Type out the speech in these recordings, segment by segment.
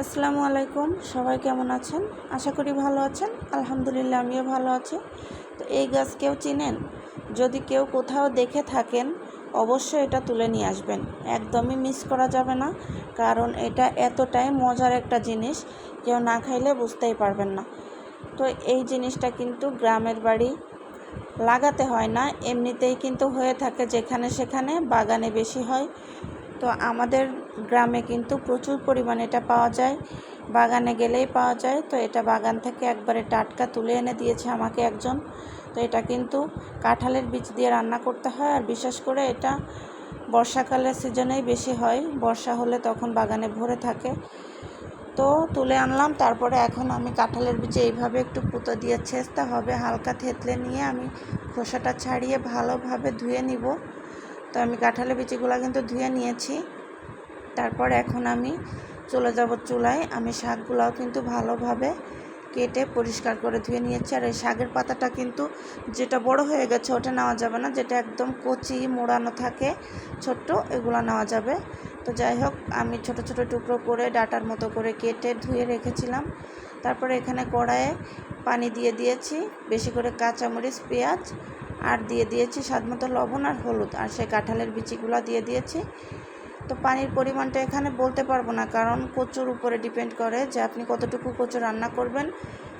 আসসালামু আলাইকুম। সবাই কেমন আছেন? আশা করি ভালো আছেন। আলহামদুলিল্লাহ, আমিও ভালো আছি। তো এই গাছ কেউ চিনেন? যদি কেউ কোথাও দেখে থাকেন, অবশ্যই এটা তুলে নিয়ে আসবেন। একদমই মিস করা যাবে না, কারণ এটা এতটাই মজার একটা জিনিস, কেউ না খাইলে বুঝতেই পারবেন না। তো এই জিনিসটা কিন্তু গ্রামের বাড়ি লাগাতে হয় না, এমনিতেই কিন্তু হয়ে থাকে যেখানে সেখানে, বাগানে বেশি হয়। তো আমাদের গ্রামে কিন্তু প্রচুর পরিমাণে এটা পাওয়া যায়। বাগানে গেলেই পাওয়া যায়। তো এটা বাগান থেকে একবারে টাটকা তুলে এনে দিয়েছে আমাকে একজন। তো এটা কিন্তু কাঁঠালের বীজ দিয়ে রান্না করতে হয় আর বিশেষ করে এটা বর্ষাকালের সিজনেই বেশি হয়। বর্ষা হলে তখন বাগানে ভরে থাকে। তো তুলে আনলাম। তারপরে এখন আমি কাঁঠালের বীজে এইভাবে একটু পুঁতো দিয়ে ছেঁচতে হবে। হালকা থেতলে নিয়ে আমি খোসাটা ছাড়িয়ে ভালোভাবে ধুয়ে নিব। তো আমি কাঁঠালের বিচিগুলো কিন্তু ধুয়ে নিয়েছি। তারপর এখন আমি চলে যাব চুলায়। আমি শাকগুলাও কিন্তু ভালোভাবে কেটে পরিষ্কার করে ধুয়ে নিয়েছি। আর এই শাকের পাতাটা কিন্তু যেটা বড় হয়ে গেছে ওটা নেওয়া যাবে না, যেটা একদম কচি মোড়ানো থাকে, ছোট্ট, এগুলো নেওয়া যাবে। তো যাই হোক, আমি ছোট ছোট টুকরো করে ডাটার মতো করে কেটে ধুয়ে রেখেছিলাম। তারপরে এখানে কড়াইয়ে পানি দিয়ে দিয়েছি, বেশি করে কাঁচামরিচ, পেঁয়াজ আর দিয়ে দিয়েছি স্বাদ মতো লবণ আর হলুদ। আর সেই কাঁঠালের বিচিগুলো দিয়ে দিয়েছি। তো পানির পরিমাণটা এখানে বলতে পারব না, কারণ কচুর উপরে ডিপেন্ড করে যে আপনি কতটুকু কচু রান্না করবেন।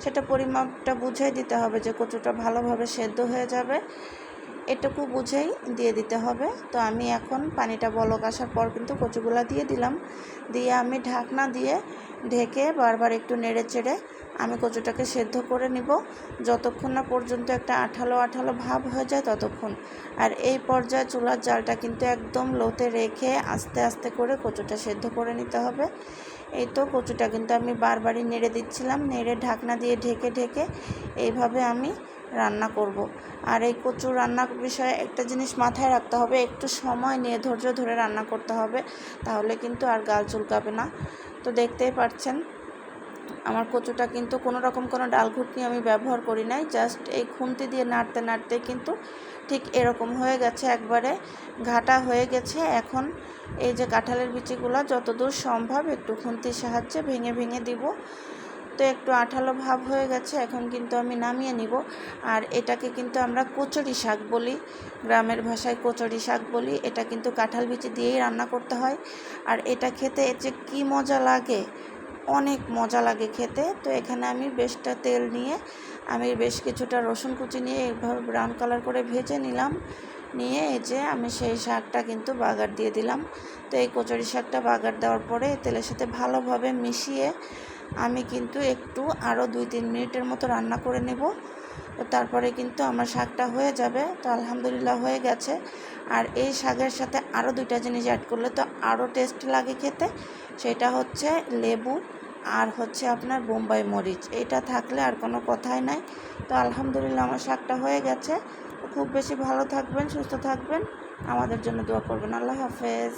সেটা পরিমাপটা বুঝাই দিতে হবে যে কচুটা ভালোভাবে সেদ্ধ হয়ে যাবে। এটুকু বুঝেই দিয়ে দিতে হবে। তো আমি এখন পানিটা বলক আসার পর কিন্তু কচুগুলা দিয়ে দিলাম। দিয়ে আমি ঢাকনা দিয়ে ঢেকে বারবার একটু নেড়ে চেড়ে আমি কচুটাকে সেদ্ধ করে নিব। যতক্ষণ না পর্যন্ত একটা আঠালো আঠালো ভাব হয়ে যায় ততক্ষণ। আর এই পর্যায়ে চুলার জালটা কিন্তু একদম লোতে রেখে আস্তে আস্তে করে কচুটা সেদ্ধ করে নিতে হবে। এই তো কচুটা কিন্তু আমি বারবারই নেড়ে দিচ্ছিলাম। নেড়ে ঢাকনা দিয়ে ঢেকে ঢেকে এইভাবে আমি রান্না করব। আর এই কচু রান্নার বিষয়ে একটা জিনিস মাথায় রাখতে হবে, একটু সময় নিয়ে ধৈর্য ধরে রান্না করতে হবে, তাহলে কিন্তু আর গাল চুলকাবে না। তো দেখতেই পাচ্ছেন আমার কচুটা কিন্তু কোনো রকম কোনো ডাল ঘুটনি আমি ব্যবহার করি নাই জাস্ট এই খুন্তি দিয়ে নাড়তে নাড়তে কিন্তু ঠিক এরকম হয়ে গেছে, একবারে ঘাটা হয়ে গেছে। এখন এই যে কাঁঠালের বিচিগুলো যতদূর সম্ভব একটু খুন্তির সাহায্যে ভেঙে ভেঙে দিব। তো একটু আঠালো ভাব হয়ে গেছে, এখন কিন্তু আমি নামিয়ে নিব। আর এটাকে কিন্তু আমরা কচুরি শাক বলি, গ্রামের ভাষায় কচুরি শাক বলি। এটা কিন্তু কাঁঠাল বিচি দিয়েই রান্না করতে হয়। আর এটা খেতে যে কী মজা লাগে, অনেক মজা লাগে খেতে। তো এখানে আমি বেশটা তেল নিয়ে, আমি বেশ কিছুটা রসুন কুচি নিয়ে এইভাবে ব্রাউন কালার করে ভেজে নিলাম। নিয়ে এই যে আমি সেই শাকটা কিন্তু বাগার দিয়ে দিলাম। তো এই কচুরি শাকটা বাগার দেওয়ার পরে তেলের সাথে ভালোভাবে মিশিয়ে আমি কিন্তু একটু আরও দুই তিন মিনিটের মতো রান্না করে নেব। তারপরে কিন্তু আমার শাকটা হয়ে যাবে। তো আলহামদুলিল্লাহ হয়ে গেছে। আর এই শাকের সাথে আরও দুইটা জিনিস অ্যাড করলে তো আরও টেস্ট লাগে খেতে। সেটা হচ্ছে লেবু আর হচ্ছে আপনার বোম্বাই মরিচ। এটা থাকলে আর কোনো কথাই নাই। তো আলহামদুলিল্লাহ আমার শাকটা হয়ে গেছে। খুব বেশি ভালো থাকবেন, সুস্থ থাকবেন। আমাদের জন্য দোয়া করবেন। আল্লাহ হাফেজ।